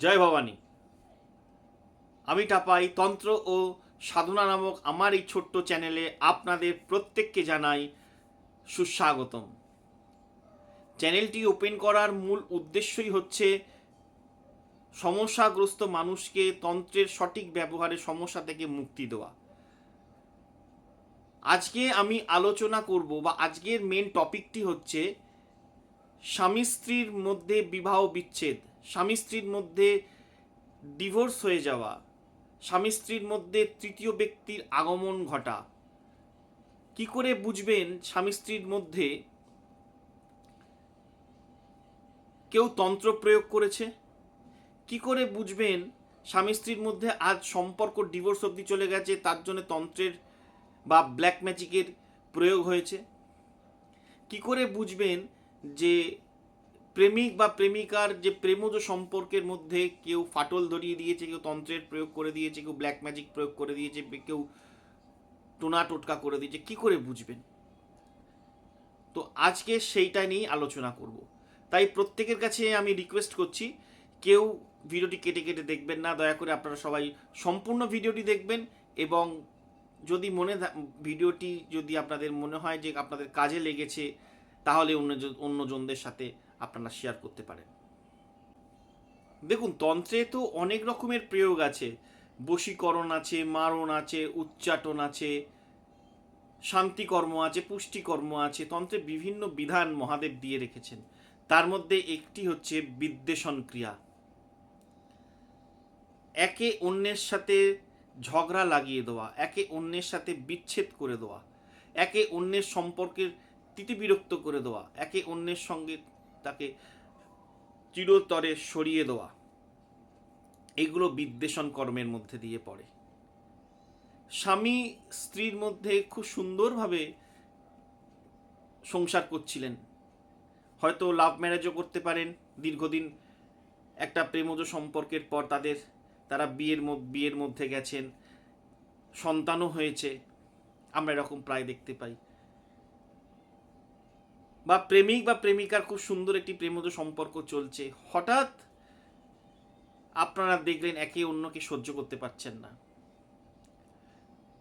জয় ভবানী। আমি টাপাই তন্ত্র ও সাধনা নামক আমার এই ছোট্ট চ্যানেলে আপনাদের প্রত্যেককে জানাই সুস্বাগতম। চ্যানেলটি ওপেন করার মূল উদ্দেশ্যই হচ্ছে সমস্যাগ্রস্ত মানুষকে তন্ত্রের সঠিক ব্যবহারে সমস্যা থেকে মুক্তি দেওয়া। আজকে আমি আলোচনা করব বা আজকের মেন টপিকটি হচ্ছে স্বামী স্ত্রীর মধ্যে বিবাহ বিচ্ছেদ, স্বামী স্ত্রীর মধ্যে ডিভোর্স হয়ে যাওয়া, স্বামী স্ত্রীর মধ্যে তৃতীয় ব্যক্তির আগমন ঘটা। কি করে বুঝবেন স্বামী স্ত্রীর মধ্যে কেউ তন্ত্র প্রয়োগ করেছে? কি করে বুঝবেন স্বামী স্ত্রীর মধ্যে আজ সম্পর্ক ডিভোর্স অবধি চলে গেছে, তার জন্য তন্ত্রের বা ব্ল্যাক ম্যাজিকের প্রয়োগ হয়েছে? কি করে বুঝবেন যে প্রেমিক বা প্রেমিকার যে প্রেমজ সম্পর্কের মধ্যে কেউ ফাটল ধরিয়ে দিয়েছে, কেউ তন্ত্রের প্রয়োগ করে দিয়েছে, কেউ ব্ল্যাক ম্যাজিক প্রয়োগ করে দিয়েছে, কেউ টোনা টোটকা করে দিয়েছে, কি করে বুঝবেন? তো আজকে সেইটা নিয়েই আলোচনা করব। তাই প্রত্যেকের কাছে আমি রিকোয়েস্ট করছি, কেউ ভিডিওটি কেটে কেটে দেখবেন না, দয়া করে আপনারা সবাই সম্পূর্ণ ভিডিওটি দেখবেন এবং যদি মনে ভিডিওটি যদি আপনাদের মনে হয় যে আপনাদের কাজে লেগেছে, তাহলে অন্য অন্যজনদের সাথে আপনারা শেয়ার করতে পারেন। দেখুন, তন্ত্রে তো অনেক রকমের প্রয়োগ আছে। বশীকরণ আছে, মারণ আছে, উচ্চাটন আছে, শান্তিকর্ম আছে, পুষ্টিকর্ম আছে, তন্ত্রে বিভিন্ন বিধান মহাদেব দিয়ে রেখেছেন। তার মধ্যে একটি হচ্ছে বিদ্বেষণ ক্রিয়া। একে অন্যের সাথে ঝগড়া লাগিয়ে দেওয়া, একে অন্যের সাথে বিচ্ছেদ করে দেওয়া, একে অন্যের সম্পর্কের তিতিবিরক্ত করে দেওয়া, একে অন্যের সঙ্গে তাকে চিরতরে সরিয়ে দেওয়া, এগুলো বিদ্বেষণ কর্মের মধ্যে দিয়ে পড়ে। স্বামী স্ত্রীর মধ্যে খুব সুন্দরভাবে সংসার করছিলেন। হয়তো লাভ ম্যারেজও করতে পারেন। দীর্ঘদিন একটা প্রেমজ সম্পর্কের পর তাদের তারা বিয়ের বিয়ের মধ্যে গেছেন, সন্তানও হয়েছে, আমরা এরকম প্রায় দেখতে পাই। বা প্রেমিক বা প্রেমিকার খুব সুন্দর একটি প্রেমজ সম্পর্ক চলছে। হঠাৎ আপনারা দেখলেন একে অন্যকে সহ্য করতে পারছেন না।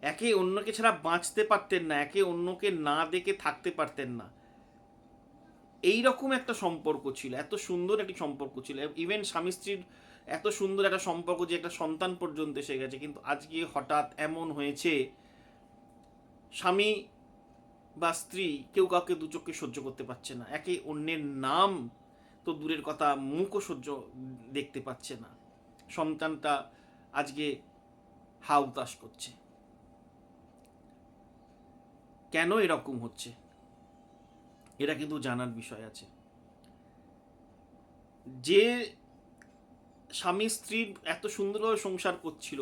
একে অন্যকে ছাড়া বাঁচতে পারতেন না, একে অন্যকে না দেখে থাকতে পারতেন না। এই রকম একটা সম্পর্ক ছিল, এত সুন্দর একটি সম্পর্ক ছিল। ইভেন স্বামী স্ত্রীর এত সুন্দর একটা সম্পর্ক যে একটা সন্তান পর্যন্ত এসে গেছে, কিন্তু আজকে হঠাৎ এমন হয়েছে, স্বামী বা স্ত্রী কেউ কাউকে দু চোখে সহ্য করতে পারছে না, একে অন্যের নাম তো দূরের কথা মুখও সহ্য দেখতে পাচ্ছে না। সন্তানটা আজকে হাউতাস করছে। কেন এরকম হচ্ছে? এটা কিন্তু জানার বিষয় আছে। যে স্বামী স্ত্রীর এত সুন্দরভাবে সংসার করছিল,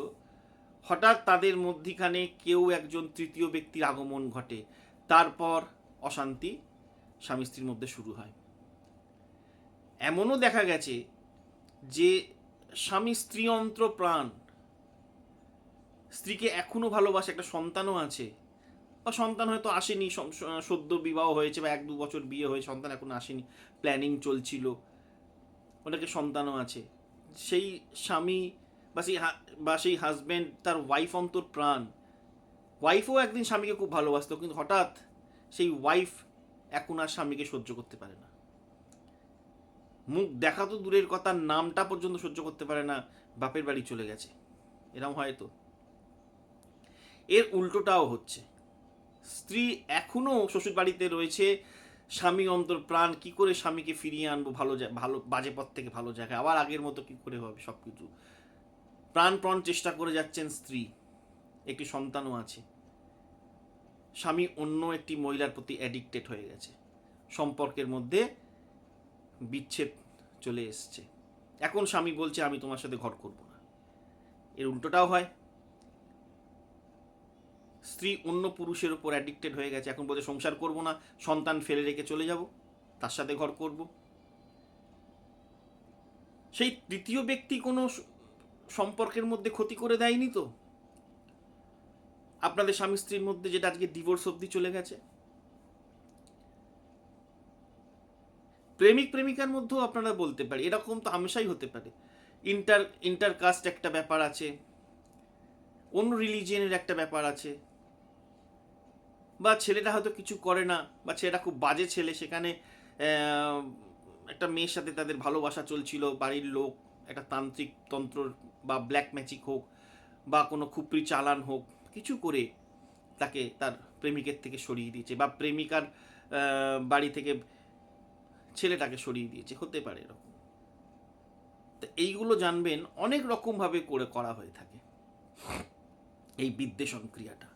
হঠাৎ তাদের মধ্যিখানে কেউ একজন তৃতীয় ব্যক্তির আগমন ঘটে। তারপর অশান্তি স্বামী স্ত্রীর মধ্যে শুরু হয়। এমনও দেখা গেছে যে স্বামী স্ত্রী অন্ত্র প্রাণ, স্ত্রীকে এখনও ভালোবাসে একটা সন্তানও আছে, বা সন্তান হয়তো আসেনি সদ্য বিবাহ হয়েছে বা এক দু বছর বিয়ে হয়ে সন্তান এখনও আসেনি প্ল্যানিং চলছিল ওনাকে সন্তানও আছে। সেই স্বামী বা সেই বা সেই হাজব্যান্ড তার ওয়াইফ অন্তর প্রাণ। ওয়াইফও একদিন স্বামীকে খুব ভালোবাসতো, কিন্তু হঠাৎ সেই ওয়াইফ এখন আর স্বামীকে সহ্য করতে পারে না। মুখ দেখা তো দূরের কথা, নামটা পর্যন্ত সহ্য করতে পারে না, বাপের বাড়ি চলে গেছে। এরম হয়তো এর উল্টোটাও হচ্ছে। স্ত্রী এখনও শ্বশুর বাড়িতে রয়েছে স্বামী অন্তর প্রাণ, কি করে স্বামীকে ফিরিয়ে আনব ভালো ভালো, বাজে পথ থেকে ভালো জায়গায়? আবার আগের মতো কি করে হবে সব কিছু প্রাণপণ চেষ্টা করে যাচ্ছেন স্ত্রী, একটি সন্তানও আছে। স্বামী অন্য একটি মহিলার প্রতি অ্যাডিক্টেড হয়ে গেছে। সম্পর্কের মধ্যে বিচ্ছেদ চলে এসছে। এখন স্বামী বলছে, আমি তোমার সাথে ঘর করব না। এর উল্টোটাও হয়। স্ত্রী অন্য পুরুষের উপর অ্যাডিক্টেড হয়ে গেছে, এখন বলছে সংসার করব না, সন্তান ফেলে রেখে চলে যাব, তার সাথে ঘর করব। সেই তৃতীয় ব্যক্তি কোনো সম্পর্কের মধ্যে ক্ষতি করে দেয়নি তো? আপনাদের স্বামী স্ত্রীর মধ্যে যেটা আজকে ডিভোর্স অবধি চলে গেছে। প্রেমিক প্রেমিকার মধ্যেও আপনারা বলতে পারে, এরকম তো হামেশাই হতে পারে। ইন্টার ইন্টারকাস্ট একটা ব্যাপার আছে, অন্য রিলিজিয়নের একটা ব্যাপার আছে। বা ছেলেটা হয়তো কিছু করে না, বা ছেলেটা খুব বাজে ছেলে, সেখানে একটা মেয়ের সাথে তাদের ভালোবাসা চলছিল, বাড়ির লোক, একটা তান্ত্রিক তন্ত্র বা ব্ল্যাক ম্যাজিক হোক, বা কোনো খুপড়ি চালান হোক, কিছু করে তাকে তার প্রেমিকের থেকে সরিয়ে দিয়েছে, বা প্রেমিকার বাড়ি থেকে ছেলেটাকে সরিয়ে দিয়েছে, হতে পারে এরকম। তো এইগুলো জানবেন, অনেক রকমভাবে করে করা হয়ে থাকে এই বিদ্বেষণ ক্রিয়াটা।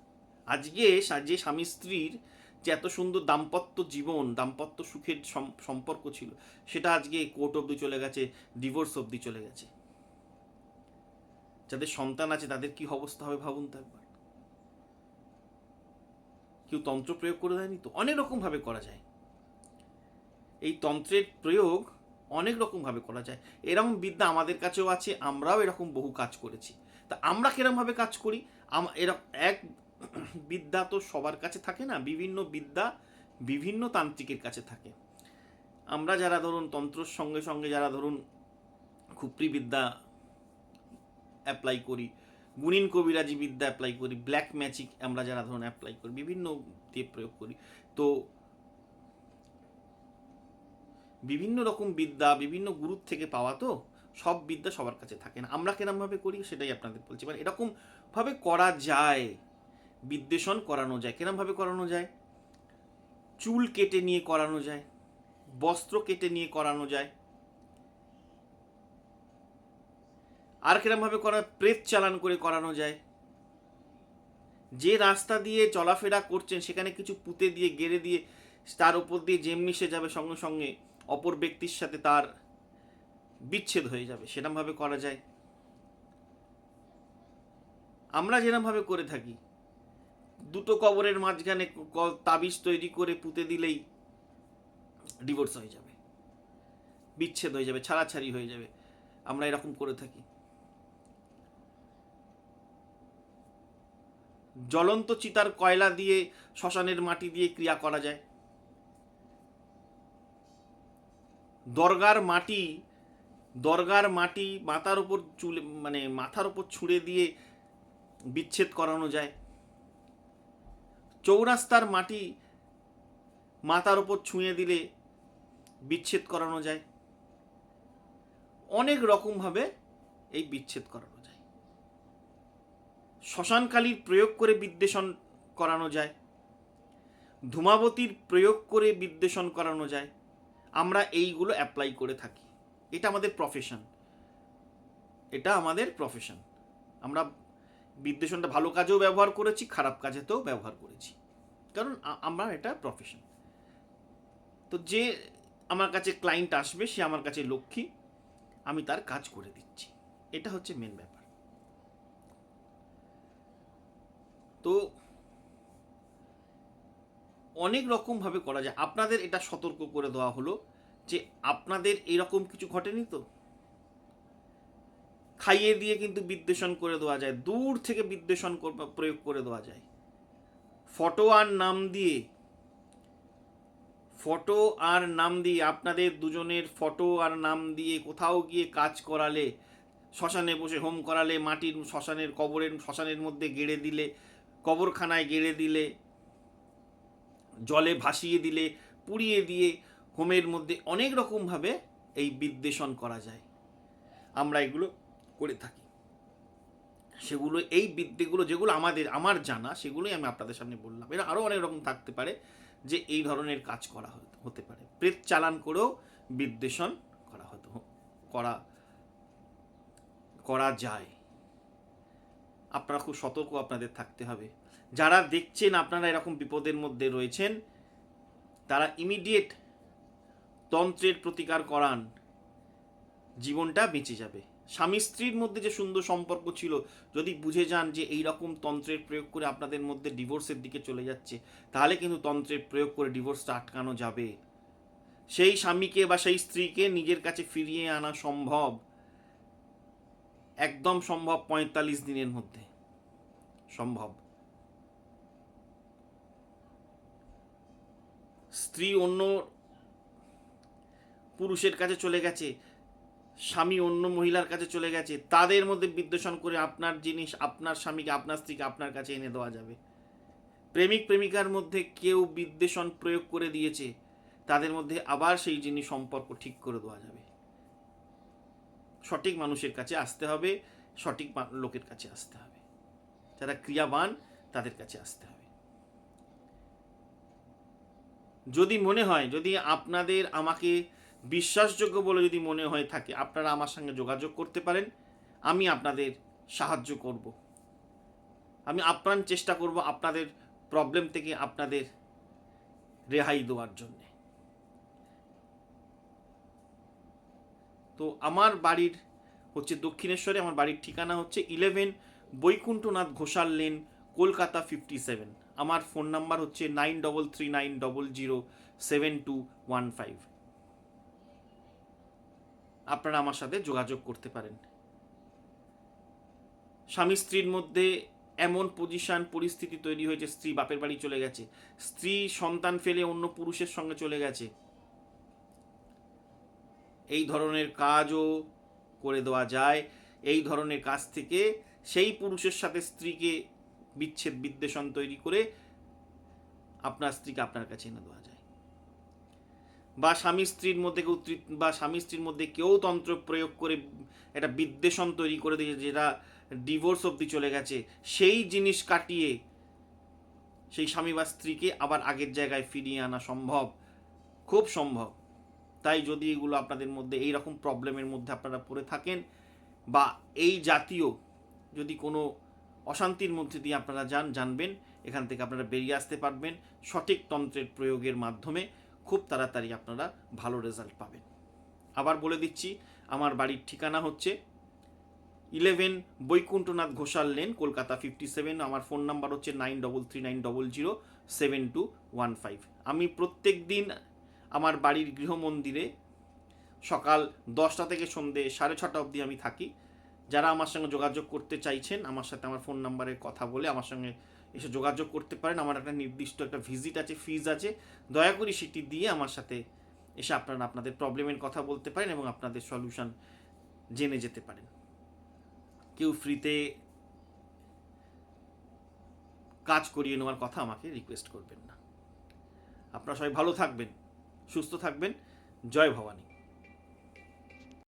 আজকে যে স্বামী স্ত্রীর যে এত সুন্দর দাম্পত্য জীবন, দাম্পত্য সুখের সম- সম্পর্ক ছিল, সেটা আজকে কোর্ট অবধি চলে গেছে, ডিভোর্স অবধি চলে গেছে। যাদের সন্তান আছে, তাদের কি অবস্থা হবে ভাবুন তো একবার। কেউ তন্ত্র প্রয়োগ করে দেয়নি তো? অনেক রকম ভাবে করা যায়। এই তন্ত্রের প্রয়োগ অনেক রকম ভাবে করা যায়। এরকম বিদ্যা আমাদের কাছেও আছে, আমরাও এরকম বহু কাজ করেছি। তা আমরা কিরম ভাবে কাজ করি? এরকম এক বিদ্যা তো সবার কাছে থাকে না, বিভিন্ন বিদ্যা বিভিন্ন তান্ত্রিকের কাছে থাকে। আমরা যারা ধরুন তন্ত্রর সঙ্গে সঙ্গে যারা ধরুন খুপড়ি বিদ্যা অ্যাপ্লাই করি, গুণিন কবিরাজি বিদ্যা অ্যাপ্লাই করি ব্ল্যাক ম্যাজিক আমরা যারা ধরুন অ্যাপ্লাই করি, বিভিন্ন দিয়ে প্রয়োগ করি। তো বিভিন্ন রকম বিদ্যা, বিভিন্ন গুরুর থেকে পাওয়া তো সব বিদ্যা সবার কাছে থাকে না। আমরা কেরমভাবে করি সেটাই আপনাদের বলছি। মানে এরকমভাবে করা যায়। বিদ্বেষণ করানো যায়। কেরমভাবে করানো যায়? চুল কেটে নিয়ে করানো যায়, বস্ত্র কেটে নিয়ে করানো যায়। আর কিরমভাবে করা, প্রেত চালান করে করানো যায়। যে রাস্তা দিয়ে চলাফেরা করছেন, সেখানে কিছু পুঁতে দিয়ে, গেড়ে দিয়ে, তার উপর দিয়ে জেম মিশে যাবে, সঙ্গে সঙ্গে অপর ব্যক্তির সাথে তার বিচ্ছেদ হয়ে যাবে। সেরমভাবে করা যায়। আমরা যেরমভাবে করে থাকি দুটো কবরের মাঝখানে তাবিজ তৈরি করে পুঁতে দিলেই ডিভোর্স হয়ে যাবে। বিচ্ছেদ হয়ে যাবে, ছাড়াছাড়ি হয়ে যাবে। আমরা এরকম করে থাকি। জ্বলন্ত চিতার কয়লা দিয়ে, শ্মশানের মাটি দিয়ে ক্রিয়া করা যায়। দরগার মাটি দরগার মাটি মাথার উপর চুলে মানে মাথার উপর ছুঁড়ে দিয়ে বিচ্ছেদ করানো যায়। চৌরাস্তার মাটি মাথার ওপর ছুঁয়ে দিলে বিচ্ছেদ করানো যায়। অনেক রকমভাবে এই বিচ্ছেদ করানো যায়। শ্মশানকালীর প্রয়োগ করে বিদ্বেষণ করানো যায়। ধূমাবতীর প্রয়োগ করে বিদ্বেষণ করানো যায়। আমরা এইগুলো অ্যাপ্লাই করে থাকি। এটা আমাদের প্রফেশন এটা আমাদের প্রফেশন আমরা বিদ্বেষণটা ভালো কাজেও ব্যবহার করেছি, খারাপ কাজেতেও ব্যবহার করেছি। কারণ আমরা এটা প্রফেশন তো যে আমার কাছে ক্লায়েন্ট আসবে, সে আমার কাছে লক্ষ্মী, আমি তার কাজ করে দিচ্ছি। এটা হচ্ছে মেন ব্যাপার। তো অনেক রকমভাবে করা যায়। আপনাদের এটা সতর্ক করে দেওয়া হলো যে আপনাদের এরকম কিছু ঘটেনি তো? খাইয়ে দিয়ে কিন্তু বিদ্বেষণ করে দেওয়া যায়, দূর থেকে বিদ্বেষণ প্রয়োগ করে দেওয়া যায়। ফটো আর নাম দিয়ে, ফটো আর নাম দিয়ে আপনাদের দুজনের ফটো আর নাম দিয়ে কোথাও গিয়ে কাজ করালে, শ্মশানে বসে হোম করালে, মাটির শ্মশানের কবরের, শ্মশানের মধ্যে গেড়ে দিলে, কবরখানায় গেড়ে দিলে, জলে ভাসিয়ে দিলে, পুড়িয়ে দিয়ে হোমের মধ্যে অনেক রকমভাবে এই বিদ্বেষণ করা যায়। আমরা এগুলো করে থাকি। সেগুলো, এই বিদ্যেগুলো যেগুলো আমাদের, আমার জানা, সেগুলোই আমি আপনাদের সামনে বললাম। এরা আরও অনেক রকম থাকতে পারে যে এই ধরনের কাজ করা হতে- পারে। প্রেত চালান করেও বিদ্বেষণ করা হতো করা করা যায়। আপনারা খুব সতর্ক আপনাদের থাকতে হবে। যারা দেখছেন আপনারা এরকম বিপদের মধ্যে রয়েছেন, তারা ইমিডিয়েট তন্ত্রের প্রতিকার করান। জীবনটা বেঁচে যাবে। স্বামী স্ত্রীর মধ্যে যে সুন্দর সম্পর্ক ছিল, যদি বুঝে যান যে এই রকম তন্ত্রের প্রয়োগ করে আপনাদের মধ্যে ডিভোর্সের দিকে চলে যাচ্ছে, তাহলে কিন্তু তন্ত্রের প্রয়োগ করে ডিভোর্সটা আটকানো যাবে। সেই স্বামীকে বা সেই স্ত্রীকে নিজের কাছে ফিরিয়ে আনা সম্ভব। একদম সম্ভব পঁয়তাল্লিশ দিনের মধ্যে। সম্ভব। স্ত্রী অন্য পুরুষের কাছে চলে গেছে স্বামী অন্য মহিলার কাছে চলে গেছে, তাদের মধ্যে বিদ্বেষণ করে আপনার জিনিস, আপনার স্বামীকে, আপনার স্ত্রীকে আপনার কাছে এনে দেওয়া যাবে। প্রেমিক, প্রেমিকার মধ্যে কেউ বিদ্বেষণ প্রয়োগ করে দিয়েছে, তাদের মধ্যে আবার সেই জিনিস সম্পর্ক ঠিক করে দেওয়া যাবে। সঠিক মানুষের কাছে আসতে হবে, সঠিক লোকের কাছে আসতে হবে। যারা ক্রিয়াবান, তাদের কাছে আসতে হবে। যদি মনে হয়, যদি আপনাদের আমাকে বিশ্বাসযোগ্য বলে যদি মনে হয়ে থাকে, আপনারা আমার সঙ্গে যোগাযোগ করতে পারেন, আমি আপনাদের সাহায্য করব। আমি আপ্রাণ চেষ্টা করব আপনাদের প্রবলেম থেকে আপনাদের রেহাই দেওয়ার জন্যে। তো আমার বাড়ির হচ্ছে দক্ষিণেশ্বরে, আমার বাড়ির ঠিকানা হচ্ছে eleven Baikunthanath Ghosal lane Kolkata fifty seven আমার ফোন নাম্বার হচ্ছে nine double three nine double zero seven two one five আপনারা আমার সাথে যোগাযোগ করতে পারেন। স্বামী স্ত্রীর মধ্যে এমন পজিশন পরিস্থিতি তৈরি হয়েছে, স্ত্রী বাপের বাড়ি চলে গেছে, স্ত্রী সন্তান ফেলে অন্য পুরুষের সঙ্গে চলে গেছে। এই ধরনের কাজও করে দেওয়া যায়। এই ধরনের কাজ থেকে সেই পুরুষের সাথে স্ত্রীকে বিচ্ছেদ, বিদ্বেষণ তৈরি করে আপনার স্ত্রীকে আপনার কাছে এনে দেওয়া যায়। বা স্বামী স্ত্রীর মধ্যে কেউ বা স্বামী স্ত্রীর মধ্যে কেউ তন্ত্র প্রয়োগ করে একটা বিদ্বেষণ তৈরি করে দিয়েছে, যেটা ডিভোর্স অবধি চলে গেছে, সেই জিনিস কাটিয়ে সেই স্বামী বা স্ত্রীকে আবার আগের জায়গায় ফিরিয়ে আনা সম্ভব, খুব সম্ভব। তাই যদি এগুলো আপনাদের মধ্যে এই রকম প্রবলেমের মধ্যে আপনারা পড়ে থাকেন বা এই জাতীয় যদি কোনো অশান্তির মধ্যে দিয়ে আপনারা যান, জানবেন, এখান থেকে আপনারা বেরিয়ে আসতে পারবেন সঠিক তন্ত্রের প্রয়োগের মাধ্যমে। খুব তাড়াতাড়ি আপনারা ভালো রেজাল্ট পাবেন। আবার বলে দিচ্ছি, আমার বাড়ির ঠিকানা হচ্ছে eleven Baikunthanath Ghosal lane Kolkata fifty seven আমার ফোন নাম্বার হচ্ছে nine double three nine double zero seven two one five আমি প্রত্যেক দিন আমার বাড়ির গৃহমন্দিরে সকাল দশটা থেকে সন্ধে সাড়ে ছটা অবধি আমি থাকি। যারা আমার সঙ্গে যোগাযোগ করতে চাইছেন, আমার সাথে আমার ফোন নাম্বারে কথা বলে আমার সঙ্গে এসে যোগাযোগ করতে পারেন। আমার একটা নির্দিষ্ট একটা ভিজিট আছে ফিজ আছে। দয়া করে সেটি দিয়ে আমার সাথে এসে আপনারা আপনাদের প্রবলেমের কথা বলতে পারেন এবং আপনাদের সলিউশন জেনে যেতে পারেন। কেউ ফ্রিতে কাজ করিয়ে নেওয়ার কথা আমাকে রিকোয়েস্ট করবেন না। আপনারা সবাই ভালো থাকবেন, সুস্থ থাকবেন। জয় ভবানী।